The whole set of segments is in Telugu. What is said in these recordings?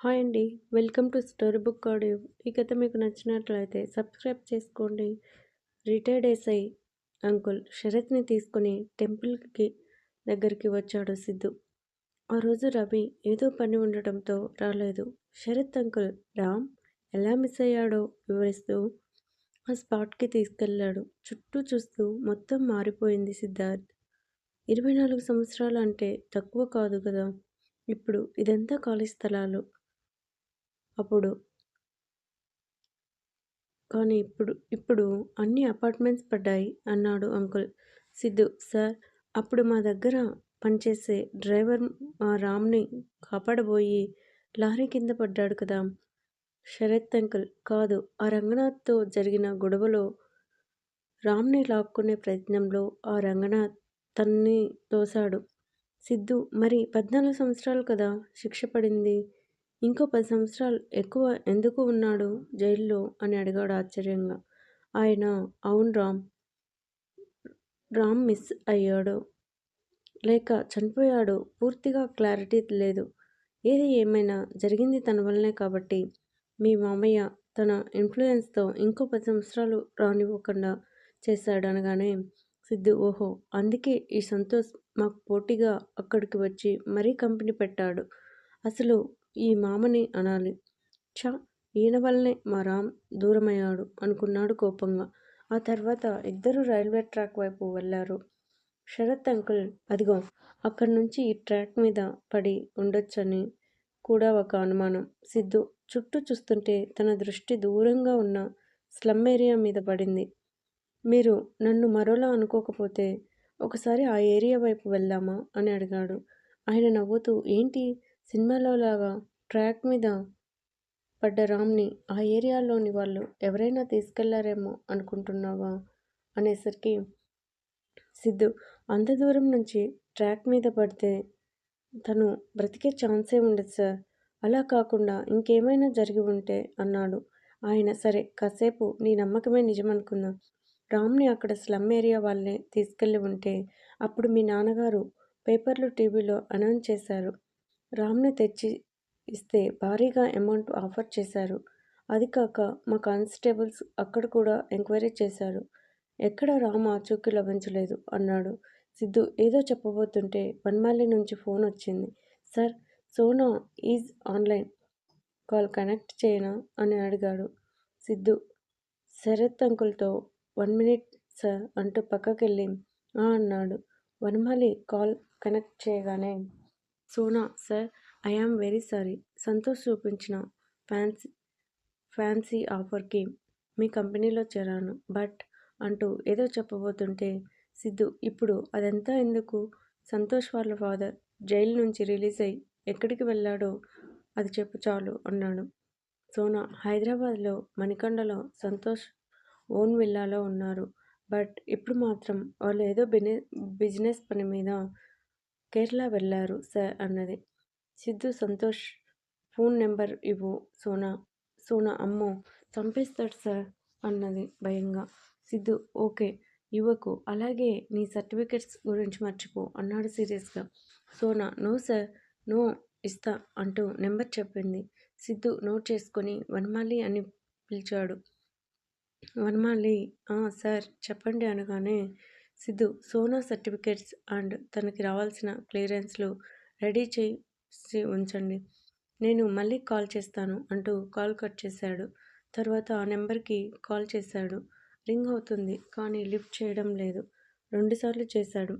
హాయ్ అండి. Welcome to story book audio. ఈ కథ మీకు నచ్చినట్లయితే సబ్స్క్రైబ్ చేసుకోండి. రిటైర్డ్ ఎస్ఐ అంకుల్ శరత్ని తీసుకుని టెంపుల్కి దగ్గరికి వచ్చాడు సిద్ధు. ఆ రోజు రవి ఏదో పని ఉండటంతో రాలేదు. శరత్ అంకుల్ రామ్ ఎలా మిస్ అయ్యాడో వివరిస్తూ ఆ స్పాట్కి తీసుకెళ్ళాడు. చుట్టూ చూస్తూ మొత్తం మారిపోయింది సిద్ధార్థ్. ఇరవై నాలుగు సంవత్సరాలు అంటే తక్కువ కాదు కదా. ఇప్పుడు ఇదంతా ఖాళీ స్థలాలు. అప్పుడు. కానీ ఇప్పుడు ఇప్పుడు అన్ని అపార్ట్మెంట్స్ పడ్డాయి అన్నాడు అంకుల్. సిద్ధు సార్ అప్పుడు మా దగ్గర పనిచేసే డ్రైవర్ మా రామ్ని కాపాడబోయి లారీ కింద పడ్డాడు కదా. శరత్ అంకుల్ కాదు ఆ రంగనాథ్తో జరిగిన గొడవలో రామ్ని లాక్కునే ప్రయత్నంలో ఆ రంగనాథ్ తన్ని తోశాడు. సిద్ధు మరి పద్నాలుగు సంవత్సరాలు కదా శిక్ష పడింది? ఇంకో పది సంవత్సరాలు ఎక్కువ ఎందుకు ఉన్నాడు జైల్లో? అని అడిగాడు ఆశ్చర్యంగా. ఆయన అవును రామ్. రామ్ మిస్ అయ్యాడు. లేక చనిపోయాడు. పూర్తిగా క్లారిటీ లేదు. ఏది ఏమైనా జరిగింది తన వల్లనే కాబట్టి. మీ మామయ్య తన ఇన్ఫ్లుయెన్స్తో ఇంకో పది సంవత్సరాలు రానివ్వకుండా చేశాడు అనగానే సిద్ధు ఓహో అందుకే ఈ సంతోష్ మాకు పోటీగా అక్కడికి వచ్చి మరీ కంపెనీ పెట్టాడు. అసలు ఈ మామని అనాలి. ఛ! ఈయన వల్లనే మా రామ్ దూరమయ్యాడు అనుకున్నాడు కోపంగా. ఆ తర్వాత ఇద్దరు రైల్వే ట్రాక్ వైపు వెళ్ళారు. శరత్ అంకుల్ అదిగో అక్కడి నుంచి ఈ ట్రాక్ మీద పడి ఉండొచ్చని కూడా ఒక అనుమానం. సిద్ధు చుట్టూ చూస్తుంటే తన దృష్టి దూరంగా ఉన్న స్లమ్ ఏరియా మీద పడింది. మీరు నన్ను మరోలా అనుకోకపోతే ఒకసారి ఆ ఏరియా వైపు వెళ్దామా అని అడిగాడు. ఆయన నవ్వుతూ ఏంటి? సినిమాలో లాగా ట్రాక్ మీద పడ్డ రామ్ని ఆ ఏరియాలోని వాళ్ళు ఎవరైనా తీసుకెళ్ళారేమో అనుకుంటున్నావా? అనేసరికి సిద్ధు అంత దూరం నుంచి ట్రాక్ మీద పడితే తను బ్రతికే ఛాన్సే ఉండదు సార్. అలా కాకుండా ఇంకేమైనా జరిగి ఉంటే అన్నాడు. ఆయన సరే కాసేపు నీ నమ్మకమే నిజమనుకుందాం. రామ్ని అక్కడ స్లమ్ ఏరియా వాళ్ళే తీసుకెళ్ళి ఉంటే అప్పుడు మీ నాన్నగారు పేపర్లు టీవీలో అనౌన్స్ చేశారు. రామ్ని తెచ్చి ఇస్తే భారీగా అమౌంట్ ఆఫర్ చేశారు. అది కాక మా కానిస్టేబుల్స్ అక్కడ కూడా ఎంక్వైరీ చేశారు. ఎక్కడ రామ్ ఆచూకీ లభించలేదు అన్నాడు. సిద్ధు ఏదో చెప్పబోతుంటే వన్మాలి నుంచి ఫోన్ వచ్చింది. Sir Sona is online. Call connect చేయనా? అని అడిగాడు. సిద్ధు శరత్ అంకుల్తో వన్ మినిట్ సార్ అంటూ పక్కకెళ్ళి అన్నాడు. వనమాలి కాల్ కనెక్ట్ చేయగానే Sona sir I am very sorry. Santosh చూపించిన ఫ్యాన్సీ ఫ్యాన్సీ ఆఫర్కి మీ కంపెనీలో చేరాను. బట్ అంటూ ఏదో చెప్పబోతుంటే సిద్ధు ఇప్పుడు అదంతా ఎందుకు? సంతోష్ వాళ్ళ ఫాదర్ జైలు నుంచి రిలీజ్ అయ్యి ఎక్కడికి వెళ్ళాడో అది చెప్పు చాలు అన్నాడు. సోనా హైదరాబాద్లో మణికొండలో సంతోష్ ఓన్ విల్లాలో ఉన్నారు. బట్ ఇప్పుడు మాత్రం వాళ్ళు ఏదో బిజినెస్ పని మీద కేరళ వెళ్ళారు సార్ అన్నది. సిద్ధు సంతోష్ ఫోన్ నెంబర్ ఇవ్వు సోనా సోనా అమ్మో చంపేస్తాడు సార్ అన్నది భయంగా. సిద్ధు ఓకే ఇవ్వకు అలాగే నీ సర్టిఫికెట్స్ గురించి మర్చిపో అన్నాడు సీరియస్గా. సోనా నో సార్ నో ఇస్తా అంటూ నెంబర్ చెప్పింది. సిద్ధు నోట్ చేసుకొని వనమాలి అని పిలిచాడు. వనమాలి సార్ చెప్పండి అనగానే సిద్ధు సోనా సర్టిఫికెట్స్ అండ్ తనకి రావాల్సిన క్లియరెన్స్లు రెడీ చేసి ఉంచండి. నేను మళ్ళీ కాల్ చేస్తాను అంటూ కాల్ కట్ చేశాడు. తర్వాత ఆ నెంబర్కి కాల్ చేశాడు. రింగ్ అవుతుంది కానీ లిఫ్ట్ చేయడం లేదు. రెండుసార్లు చేశాడు.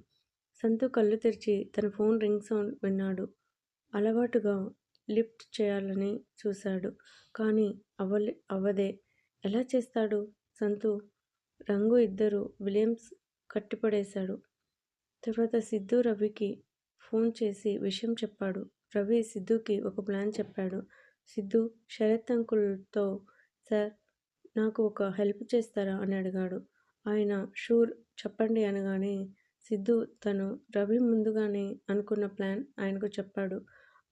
సంతు కళ్ళు తెరిచి తన ఫోన్ రింగ్ సౌండ్ విన్నాడు. అలవాటుగా లిఫ్ట్ చేయాలని చూశాడు. కానీ అవ్వలే అవ్వదే. ఎలా చేస్తాడు? సంతు రంగు ఇద్దరు విలియమ్స్ కట్టిపడేశాడు. తర్వాత సిద్ధు రవికి ఫోన్ చేసి విషయం చెప్పాడు. రవి సిద్ధుకి ఒక ప్లాన్ చెప్పాడు. సిద్ధు శరత్ అంకుల్తో సార్ నాకు ఒక హెల్ప్ చేస్తారా? అని అడిగాడు. ఆయన షూర్ చెప్పండి అనగానే సిద్ధు తను రవి ముందుగానే అనుకున్న ప్లాన్ ఆయనకు చెప్పాడు.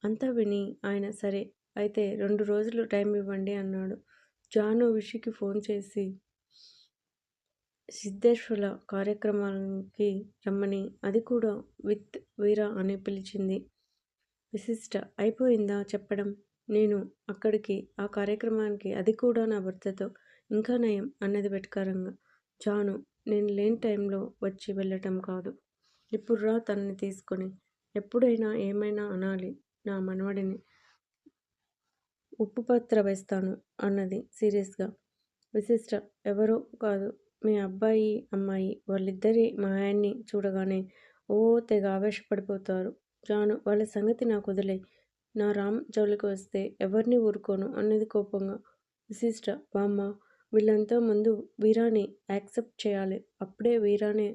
అంతా విని ఆయన సరే అయితే రెండు రోజులు టైం ఇవ్వండి అన్నాడు. జాను విషికి ఫోన్ చేసి సిద్ధేశ్వర కార్యక్రమానికి రమ్మని అది కూడా విత్ వీరా అని పిలిచింది. విశిష్ట అయిపోయిందా చెప్పడం? నేను అక్కడికి ఆ కార్యక్రమానికి అది కూడా నా భర్తతో ఇంకా నయం అన్నది వెటకారంగా. జాను నేను లేని టైంలో వచ్చి వెళ్ళటం కాదు. ఇప్పుడు రా తనని తీసుకొని. ఎప్పుడైనా ఏమైనా అనాలి నా మనవడిని. ఉప్పు పత్ర వేస్తాను అన్నది సీరియస్గా. విశిష్ట ఎవరో కాదు. మీ అబ్బాయి అమ్మాయి వాళ్ళిద్దరి మా ఆయన్ని చూడగానే ఓ తెగ ఆవేశపడిపోతారు. జాను వాళ్ళ సంగతి నాకు వదిలే. నా రామ్ జోలికి వస్తే ఎవరిని ఊరుకోను అన్నది కోపంగా. విశిష్ట బామ్మ వీళ్ళంతా ముందు వీరాని యాక్సెప్ట్ చేయాలి. అప్పుడే వీరానే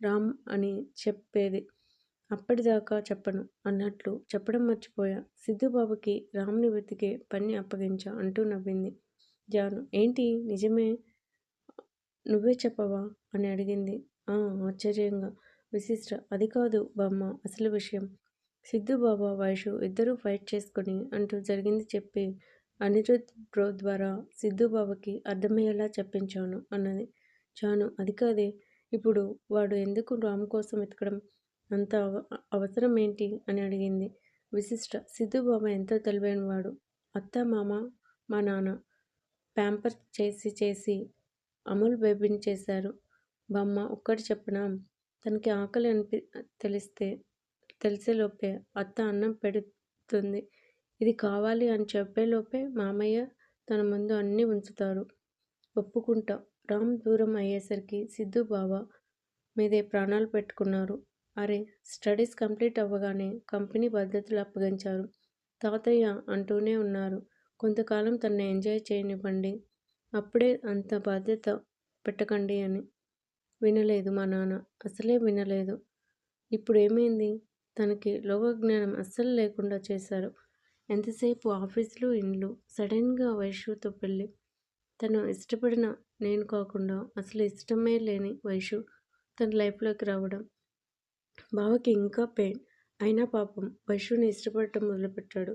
రామ్ అని చెప్పేది. అప్పటిదాకా చెప్పను అన్నట్లు చెప్పడం మర్చిపోయా. సిద్ధుబాబుకి రామ్ని వెతికే పని అప్పగించా అంటూ నవ్వింది జాను. ఏంటి? నిజమే? నువ్వే చెప్పవా? అని అడిగింది. ఆ ఆశ్చర్యంగా. విశిష్ట. అది కాదు బామ్మ అసలు విషయం. సిద్ధు బాబా వైషు ఇద్దరూ ఫైట్ చేసుకుని అంటూ జరిగింది చెప్పి అనిరుద్ బ్రో ద్వారా సిద్ధు బాబాకి అర్థమయ్యేలా చెప్పించాను అన్నది. చాను అది కాదే. ఇప్పుడు వాడు ఎందుకు రామ్ కోసం వెతకడం? అంత అవసరం ఏంటి? అని అడిగింది. విశిష్ట. సిద్ధు బాబా ఎంతో తెలివైన వాడు అత్త మామ మా నాన్న ప్యాంపర్ చేసి చేసి అమూల్ బేబీని చేశారు బామ్మ ఒక్కటి చెప్పనా? తనకి ఆకలి అనిపి తెలిస్తే తెలిసేలోపే అత్త అన్నం పెడుతుంది. ఇది కావాలి అని చెప్పేలోపే మామయ్య తన ముందు అన్నీ ఉంచుతారు. ఒప్పుకుంటా. రామ్ దూరం అయ్యేసరికి సిద్ధు బాబా మీదే ప్రాణాలు పెట్టుకున్నారు. అరే స్టడీస్ కంప్లీట్ అవ్వగానే కంపెనీ పద్ధతులు అప్పగించారు. తాతయ్య అంటూనే ఉన్నారు. కొంతకాలం తనని ఎంజాయ్ చేయనివ్వండి. అప్పుడే అంత బాధ్యత పెట్టకండి అని. వినలేదు మా నాన్న. అసలే వినలేదు. ఇప్పుడు ఏమైంది తనకి లోకజ్ఞానం అస్సలు లేకుండా చేశారు. ఎంతసేపు ఆఫీసులు ఇండ్లు సడన్గా వైషుతో పెళ్ళి. తను ఇష్టపడిన నేను కాకుండా అసలు ఇష్టమే లేని వైషు తన లైఫ్లోకి రావడం. బావకి ఇంకా పెయిన్. అయినా పాపం వైషుని ఇష్టపడటం మొదలుపెట్టాడు.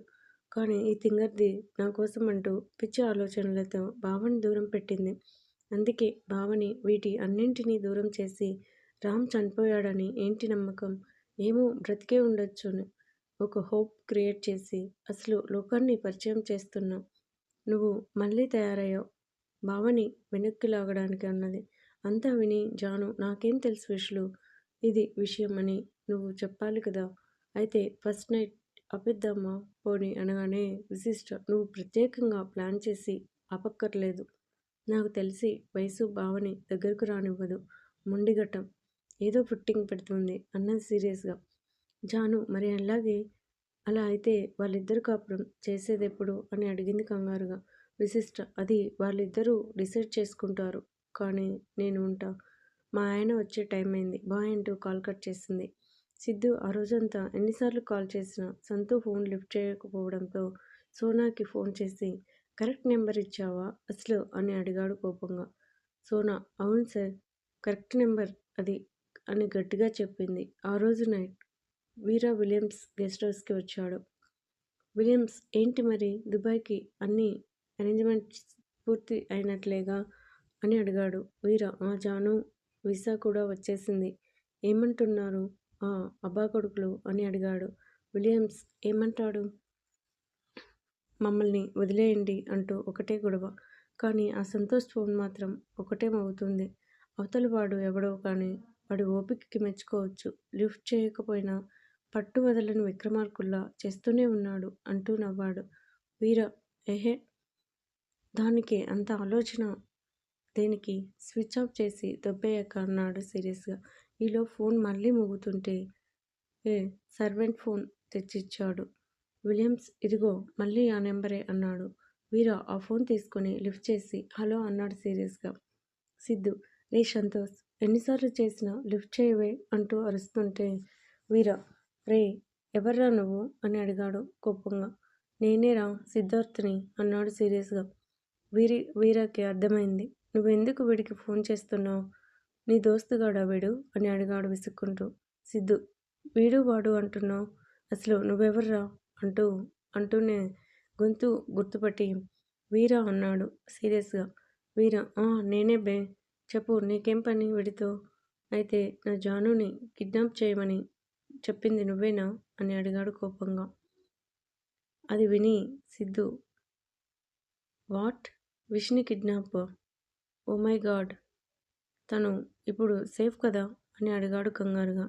కానీ ఈ తింగర్ది నా కోసం అంటూ పిచ్చి ఆలోచనలతో భావని దూరం పెట్టింది. అందుకే భావని వీటి అన్నింటినీ దూరం చేసి రామ్ చనిపోయాడని ఏంటి నమ్మకం? ఏమో బ్రతికే ఉండొచ్చును. ఒక హోప్ క్రియేట్ చేసి అసలు లోకాన్ని పరిచయం చేస్తున్నా నువ్వు మళ్ళీ తయారయ్యావు. బావని వెనక్కి లాగడానికి అన్నది. అంతా విని జాను నాకేం తెలుసు విషులు ఇది విషయం అని నువ్వు చెప్పాలి కదా? అయితే ఫస్ట్ నైట్ అపిద్దామా పోని అనగానే విశిష్ట నువ్వు ప్రత్యేకంగా ప్లాన్ చేసి ఆపక్కర్లేదు. నాకు తెలిసి వయసు బావని దగ్గరకు రానివ్వదు. మొండిగటం ఏదో పుట్టింగ్ పెడుతుంది అన్నది సీరియస్గా. జాను మరి అలాగే అలా అయితే వాళ్ళిద్దరు కాపురం చేసేదెప్పుడు అని అడిగింది కంగారుగా. విశిష్ట అది వాళ్ళిద్దరూ డిసైడ్ చేసుకుంటారు. కానీ నేను ఉంటా. మా ఆయన వచ్చే టైం అయింది. బాయ్ అంటూ కాల్ కట్ చేసింది. సిద్ధు ఆ రోజంతా ఎన్నిసార్లు కాల్ చేసినా సంతు ఫోన్ లిఫ్ట్ చేయకపోవడంతో సోనాకి ఫోన్ చేసి కరెక్ట్ నెంబర్ ఇచ్చావా? అసలు? అని అడిగాడు కోపంగా. సోనా అవును సార్ కరెక్ట్ నెంబర్ అది అని గట్టిగా చెప్పింది. ఆ రోజు నైట్ వీరా విలియమ్స్ గెస్ట్ హౌస్కి వచ్చాడు. విలియమ్స్ ఏంటి మరి? దుబాయ్కి అన్ని అరేంజ్మెంట్స్ పూర్తి అయినట్లేగా? అని అడిగాడు. వీరా మా జాను వీసా కూడా వచ్చేసింది. ఏమంటున్నారు? అబ్బా కొడుకులు అని అడిగాడు. విలియమ్స్ ఏమంటాడు? మమ్మల్ని వదిలేయండి అంటూ ఒకటే గొడవ. కానీ ఆ సంతోష్ ఫోన్ మాత్రం ఒకటే మవుతుంది అవతల వాడు ఎవడో కానీ వాడి ఓపికకి మెచ్చుకోవచ్చు. లిఫ్ట్ చేయకపోయినా పట్టు వదలని విక్రమార్కుల్లా చేస్తూనే ఉన్నాడు అంటూ నవ్వాడు. వీర ఎహే దానికి అంత ఆలోచన? దేనికి? స్విచ్ ఆఫ్ చేసి దొబ్బేయక అన్నాడు సీరియస్గా. ఈలో ఫోన్ మళ్ళీ మోగుతుంటే ఏ సర్వెంట్ ఫోన్ తెచ్చిచ్చాడు. విలియమ్స్ ఇదిగో మళ్ళీ ఆ నెంబరే అన్నాడు. వీరా ఆ ఫోన్ తీసుకొని లిఫ్ట్ చేసి హలో అన్నాడు సీరియస్గా. సిద్ధు రే సంతోష్ ఎన్నిసార్లు చేసినా లిఫ్ట్ చేయవే అంటూ అరుస్తుంటే వీరా రే ఎవర్రా నువ్వు? అని అడిగాడు కోపంగా. నేనేరా సిద్ధార్థ్ని అన్నాడు సీరియస్గా. వీరి వీరకి అర్థమైంది. నువ్వెందుకు వీడికి ఫోన్ చేస్తున్నావు? నీ దోస్తుగాడా వీడు? అని అడిగాడు విసుక్కుంటూ. సిద్ధు వీడు వాడు అంటున్నావు? అసలు నువ్వెవర్రా? అంటూ అంటూనే గొంతు గుర్తుపట్టి వీరా అన్నాడు సీరియస్గా. వీరా నేనే బే. చెప్పు నీకేం పని వీడితో? అయితే నా జానుని కిడ్నాప్ చేయమని చెప్పింది నువ్వేనా? అని అడిగాడు కోపంగా. అది విని Siddhu what? Vishni kidnap? Oh my god. తను ఇప్పుడు సేఫ్ కదా? అని అడిగాడు కంగారుగా.